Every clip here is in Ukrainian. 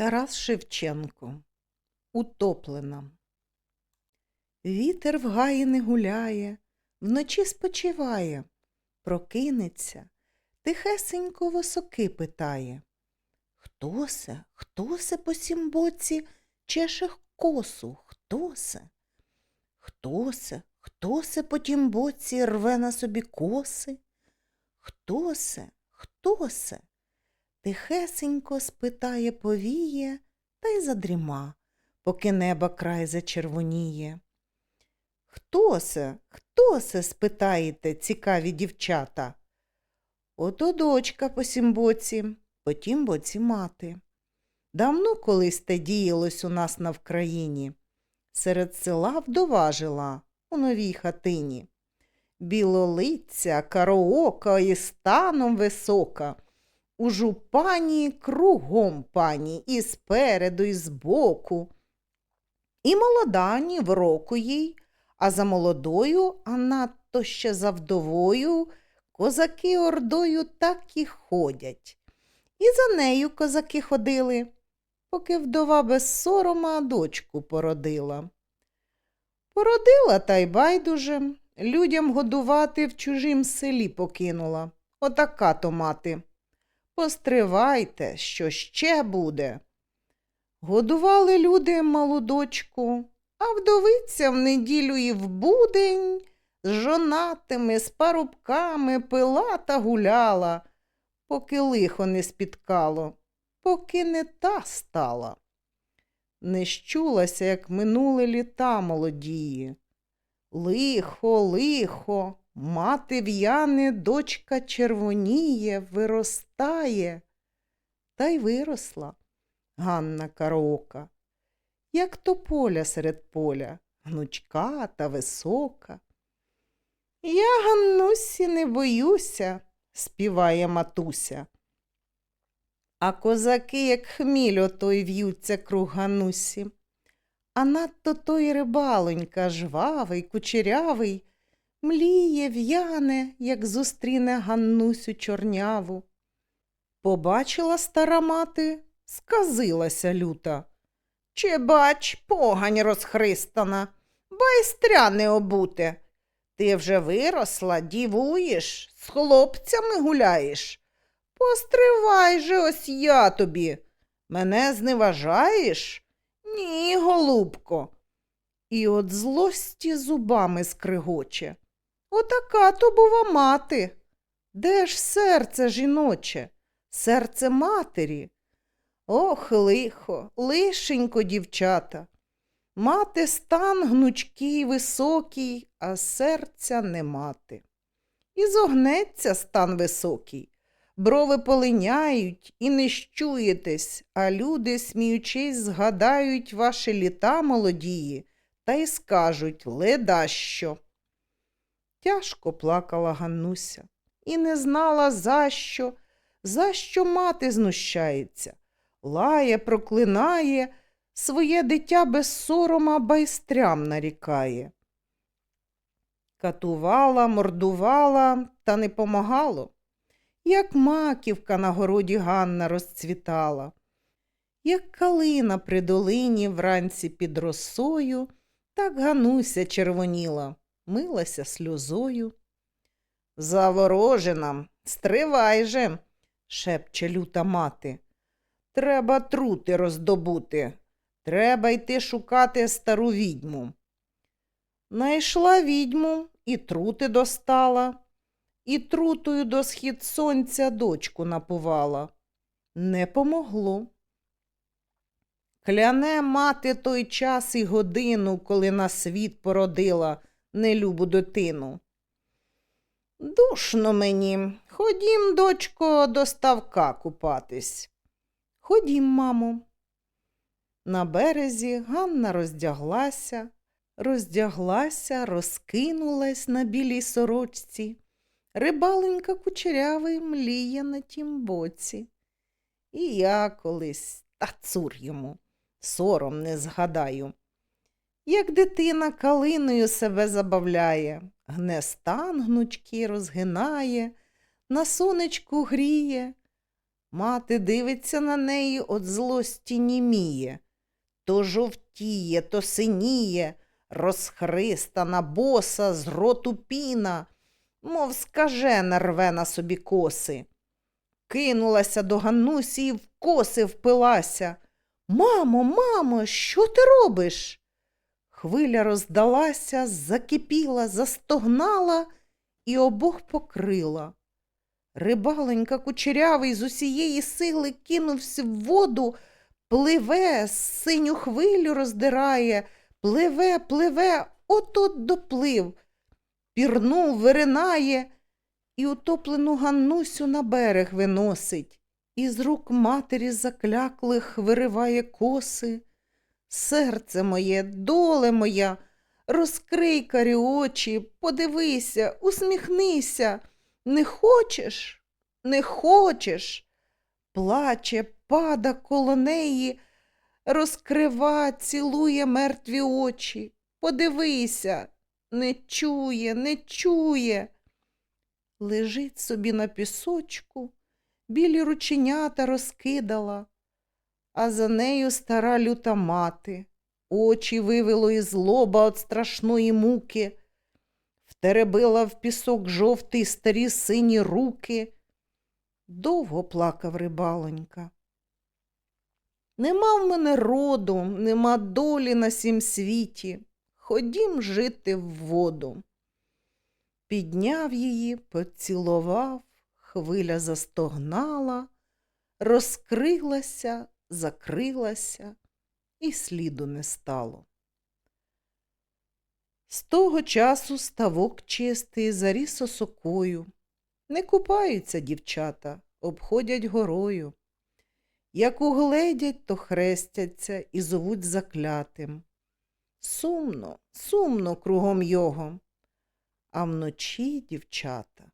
Тарас Шевченко Утоплена. Вітер в гаї не гуляє, вночі спочиває, прокинеться, тихесенько восоки питає. Хто се, хто се по сім боці чеше косу, хто се? Хто се, хто се по тім боці рве на собі коси? Хто се, хто се? Тихесенько спитає повіє та й задріма, поки неба край зачервоніє. Хто се, хто се, спитаєте, цікаві дівчата? Ото дочка по сім боці, по тім боці мати. Давно колись те діялось у нас на Вкраїні. Серед села вдова жила у новій хатині. Білолиця, кароока і станом висока. У жупані кругом пані, і спереду, і збоку. І молода ні в року їй, а за молодою, а надто ще за вдовою, козаки ордою так і ходять. І за нею козаки ходили, поки вдова без сорома дочку породила. Породила та й байдуже, людям годувати в чужім селі покинула. Отака то мати. Постривайте, що ще буде. Годували люди малу дочку, а вдовиця в неділю і в будень з жонатими, з парубками пила та гуляла, поки лихо не спіткало, поки не та стала. Не щулася, як минули літа молодії. Лихо, лихо, мати в'яне, дочка червоніє, виростає. Та й виросла Ганна Караока, як тополя серед поля, гнучка та висока. Я, Ганнусі, не боюся, співає матуся. А козаки, як хміль, отой в'ються круг Ганусі. А надто той рибалонька, жвавий, кучерявий, мліє, в'яне, як зустріне Ганнусю чорняву. Побачила стара мати, сказилася люта. Чи бач, погань розхристана, байстря не обуте. Ти вже виросла, дівуєш, з хлопцями гуляєш. Постривай же ось я тобі. Мене зневажаєш? Ні, голубко. І от злості зубами скригоче. Отака то бува мати. Де ж серце жіноче, серце матері? Ох, лихо, лишенько, дівчата. Мати стан гнучкий, високий, а серця не мати. І зогнеться стан високий. Брови полиняють і не щуєтесь, а люди, сміючись, згадають ваші літа молодії та й скажуть леда що. Тяжко плакала Ганнуся і не знала, за що, за що мати знущається, лає, проклинає, своє дитя без сорома байстрям нарікає. Катувала, мордувала, та не помагало. Як маківка на городі Ганна розцвітала, як калина при долині вранці під росою, так Гануся червоніла, милася сльозою. Заворожена, стривай же, шепче люта мати. Треба трути роздобути, треба йти шукати стару відьму. Найшла відьму і трути достала і трутою до схід сонця дочку напувала. Не помогло. Кляне мати той час і годину, коли на світ породила нелюбу дитину. Душно мені, ходім, дочко, до ставка купатись. Ходім, мамо. На березі Ганна роздяглася, роздяглася, розкинулась на білій сорочці. Рибаленька кучерявий мліє на тім боці. І я колись та цур йому, сором не згадаю. Як дитина калиною себе забавляє, гне стан гнучки розгинає, на сонечку гріє, Мати дивиться на неї от злості німіє. То жовтіє, то синіє, розхристана, боса, з роту піна, мов скажена рве на собі коси. Кинулася до Ганнусі і в коси впилася. Мамо, мамо, що ти робиш? Хвиля роздалася, закипіла, застогнала і обох покрила. Рибаленька кучерявий з усієї сили кинувся в воду, пливе, синю хвилю роздирає, пливе, пливе, от-от доплив, пірнув, виринає і утоплену Ганнусю на берег виносить, і з рук матері закляклих вириває коси. Серце моє, доле моя, розкрий карі очі, подивися, усміхнися. Не хочеш? Не хочеш? Плаче, пада коло неї, розкрива, цілує мертві очі. Подивися, не чує, не чує. Лежить собі на пісочку, білі рученята розкидала, а за нею стара люта мати, очі вивело із лоба від страшної муки втеребила в пісок жовтий старі сині руки. Довго плакав рибалонька. Нема в мене роду, нема долі на сім світі. Ходім жити в воду. Підняв її, поцілував, хвиля застогнала, розкрилася, закрилася, і сліду не стало. З того часу ставок чистий заріс осокою. Не купаються дівчата, обходять горою. Як угледять, то хрестяться і зовуть заклятим. Сумно, сумно кругом його. А вночі дівчата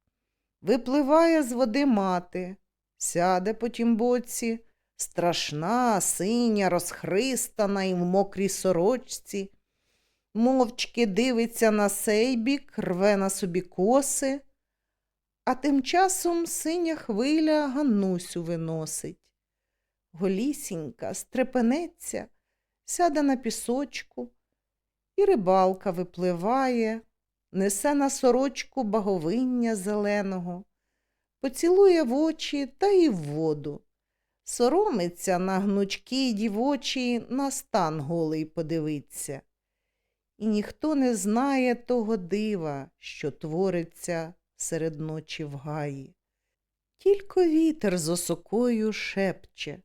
випливає з води мати, сяде по тім боці, страшна, синя, розхристана і в мокрій сорочці мовчки дивиться на сей бік, рве на собі коси, а тим часом синя хвиля Ганнусю виносить. Голісінька стрепенеться, сяде на пісочку, і рибалка випливає, несе на сорочку баговиння зеленого, поцілує в очі та й в воду. Соромиться на гнучкі дівочі на стан голий подивиться. І ніхто не знає того дива, що твориться серед ночі в гаї. Тільки вітер з осокою шепче.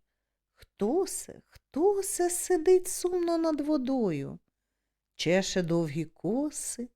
Хто се, хто се сидить сумно над водою, чеше довгі коси,